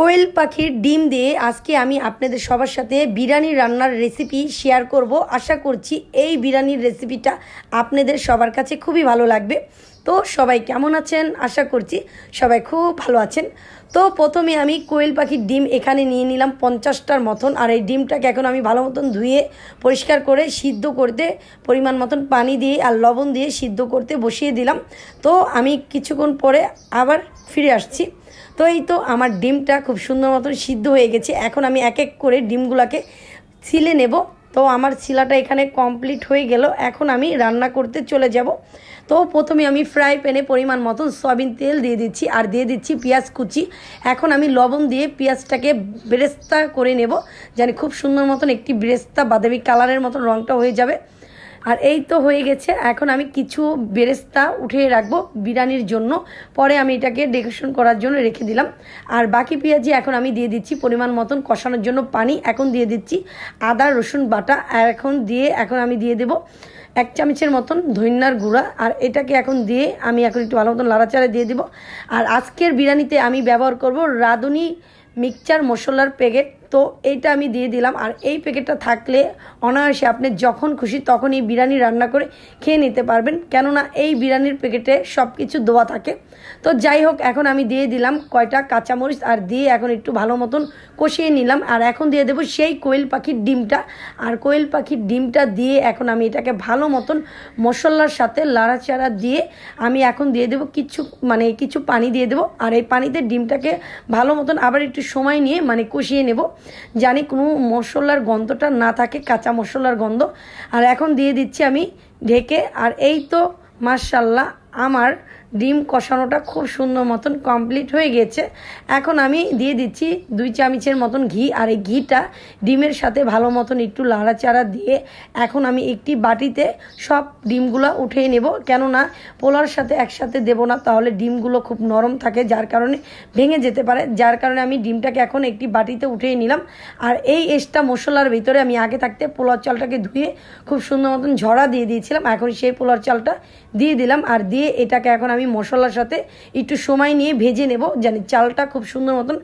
কোয়েল পাখির ডিম দিয়ে আজকে আমি আপনাদের সবার সাথে বিরিয়ানি রান্নার রেসিপি শেয়ার করব। আশা করছি এই বিরিয়ানির রেসিপিটা আপনাদের সবার কাছে খুবই ভালো লাগবে। তো সবাই কেমন আছেন? আশা করছি সবাই খুব ভালো আছেন। তো প্রথমে আমি কোয়েল পাখির ডিম এখানে নিয়ে নিলাম পঞ্চাশটার মতন। আর এই ডিমটাকে এখন আমি ভালো মতন ধুয়ে, পরিষ্কার করে, সিদ্ধ করতে, পরিমাণ মতন পানি দিয়ে আর লবণ দিয়ে সিদ্ধ করতে বসিয়ে দিলাম। তো আমি কিছুক্ষণ পরে আবার ফিরে আসছি। তো এই তো আমার ডিমটা খুব সুন্দর মতন সিদ্ধ হয়ে গেছে। এখন আমি এক এক করে ডিমগুলোকে ছিলে নেব। তো আমার শিলাটা এখানে কমপ্লিট হয়ে গেল। এখন আমি রান্না করতে চলে যাব। তো প্রথমে আমি ফ্রাই প্যানে পরিমাণ মতো সয়াবিন তেল দিয়ে দিচ্ছি আর দিয়ে দিচ্ছি পেঁয়াজ কুচি। এখন আমি লবণ দিয়ে পেঁয়াজটাকে ব্রেস্তা করে নেব। যেন খুব সুন্দর মতন একটি ব্রেস্তা বাদামি কালারের মতন রঙটা হয়ে যাবে। আর এই তো হয়ে গেছে, এখন আমি কিছু বেরেস্তা উঠিয়ে রাখব বিরিয়ানির জন্য। পরে আমি এটাকে ডেকোরেশন করার জন্য রেখে দিলাম। আর বাকি পেঁয়াজি এখন আমি দিয়ে দিচ্ছি পরিমাণ মতন কষানোর জন্য পানি। এখন দিয়ে দিচ্ছি আদা, রসুন বাটা। আর এখন দিয়ে এখন আমি দিয়ে দেবো এক চামচের মতন ধন্যার গুঁড়া। আর এটাকে এখন দিয়ে আমি এখন একটু ভালো মতন লাড়াচাড়া দিয়ে দিব। আর আজকের বিরিয়ানিতে আমি ব্যবহার করব রাঁধুনি মিক্সচার মশলার প্যাকেট। তো এইটা আমি দিয়ে দিলাম। আর এই প্যাকেটটা থাকলে অনায়াসে আপনি যখন খুশি তখন এই বিরিয়ানি রান্না করে খেয়ে নিতে পারবেন। কেননা এই বিরিয়ানির প্যাকেটে সব কিছু দেওয়া থাকে। তো যাই হোক, এখন আমি দিয়ে দিলাম কয়টা কাঁচামরিচ আর দিয়ে এখন একটু ভালো মতন কষিয়ে নিলাম। আর এখন দিয়ে দেবো সেই কোয়েল পাখির ডিমটা। আর কোয়েল পাখির ডিমটা দিয়ে এখন আমি এটাকে ভালো মতন মশলার সাথে লাড়াচাড়া দিয়ে আমি এখন দিয়ে দেবো কিছু মানে কিছু পানি দিয়ে দেবো। আর এই পানিতে ডিমটাকে ভালো মতন আবার একটু সময় নিয়ে মানে কষিয়ে নেব। জানি কোনো মশলার গন্ধটা না থাকে, কাঁচা মশলার গন্ধ। আর এখন দিয়ে দিচ্ছি আমি ঢেকে। আর এই তো মার্শাল্লাহ আমার ডিম কষানোটা খুব সুন্দর মতন কমপ্লিট হয়ে গেছে। এখন আমি দিয়ে দিচ্ছি দুই চামচের মতন ঘি আর এই ঘিটা ডিমের সাথে ভালো মতন একটু লাড়াচাড়া দিয়ে এখন আমি একটি বাটিতে সব ডিমগুলো উঠিয়ে নেব। কেননা পোলার সাথে একসাথে দেব না, তাহলে ডিমগুলো খুব নরম থাকে, যার কারণে ভেঙে যেতে পারে। যার কারণে আমি ডিমটাকে এখন একটি বাটিতে উঠিয়ে নিলাম। আর এই এক্সট্রা মশলার ভিতরে আমি আগে থাকতে পোলার চালটাকে ধুয়ে খুব সুন্দর মতন ঝরা দিয়ে দিয়েছিলাম। এখন সেই পোলার চালটা দিয়ে দিলাম। আর দিয়ে এটাকে এখন আমি মশলার সাথে একটু সময় নিয়ে ভেজে নেব জানি চালটা খুব সুন্দর মতন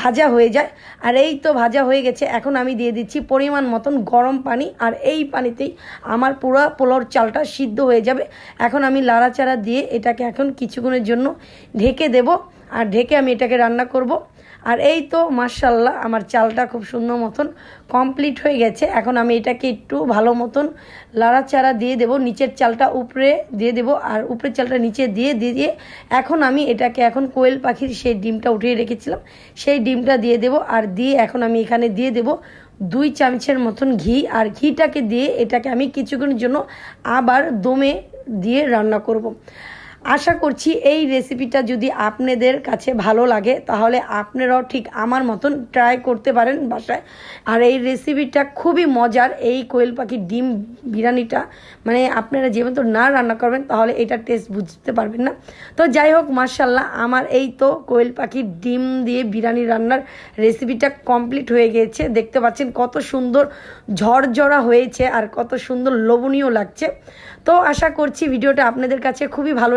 ভাজা হয়ে যায়। আর এই তো ভাজা হয়ে গেছে, এখন আমি দিয়ে দিচ্ছি পরিমাণ মতন গরম পানি, আর এই পানিতেই আমার পুরো পোলাওর চালটা সিদ্ধ হয়ে যাবে। এখন আমি লাড়াচাড়া দিয়ে এটাকে এখন কিছুক্ষণের জন্য ঢেকে দেব, আর ঢেকে আমি এটাকে রান্না করব। আর এই তো মার্শাল্লাহ আমার চালটা খুব সুন্দর মতন কমপ্লিট হয়ে গেছে এখন আমি এটাকে একটু ভালো মতন লাড়াচাড়া দিয়ে দেব, নিচের চালটা উপরে দিয়ে দেব, আর উপরের চালটা নিচে দিয়ে দিয়ে দিয়ে এখন আমি এটাকে এখন কোয়েল পাখির সেই ডিমটা উঠিয়ে রেখেছিলাম, সেই ডিমটা দিয়ে দেব, আর দিয়ে এখন আমি এখানে দিয়ে দেব দুই চামচের মতন ঘি, আর ঘিটাকে দিয়ে এটাকে আমি কিছুক্ষণের জন্য আবার দমে দিয়ে রান্না করব। আশা করছি এই রেসিপিটা যদি আপনাদের কাছে ভালো লাগে, তাহলে আপনারাও ঠিক আমার মতন ট্রাই করতে পারেন বাসায়। আর এই রেসিপিটা খুবই মজার, এই কোয়েল পাখির ডিম বিরিয়ানিটা। মানে আপনারা যে মতো না রান্না করবেন, তাহলে এটা টেস্ট বুঝতে পারবেন না। তো যাই হোক মার্শাল্লাহ আমার এই তো কোয়েল পাখির ডিম দিয়ে বিরিয়ানি রান্নার রেসিপিটা কমপ্লিট হয়ে গিয়েছে দেখতে পাচ্ছেন কত সুন্দর ঝরঝরা হয়েছে আর কত সুন্দর লোভনীয় লাগছে। তো আশা করছি ভিডিওটা আপনাদের কাছে খুবই ভালো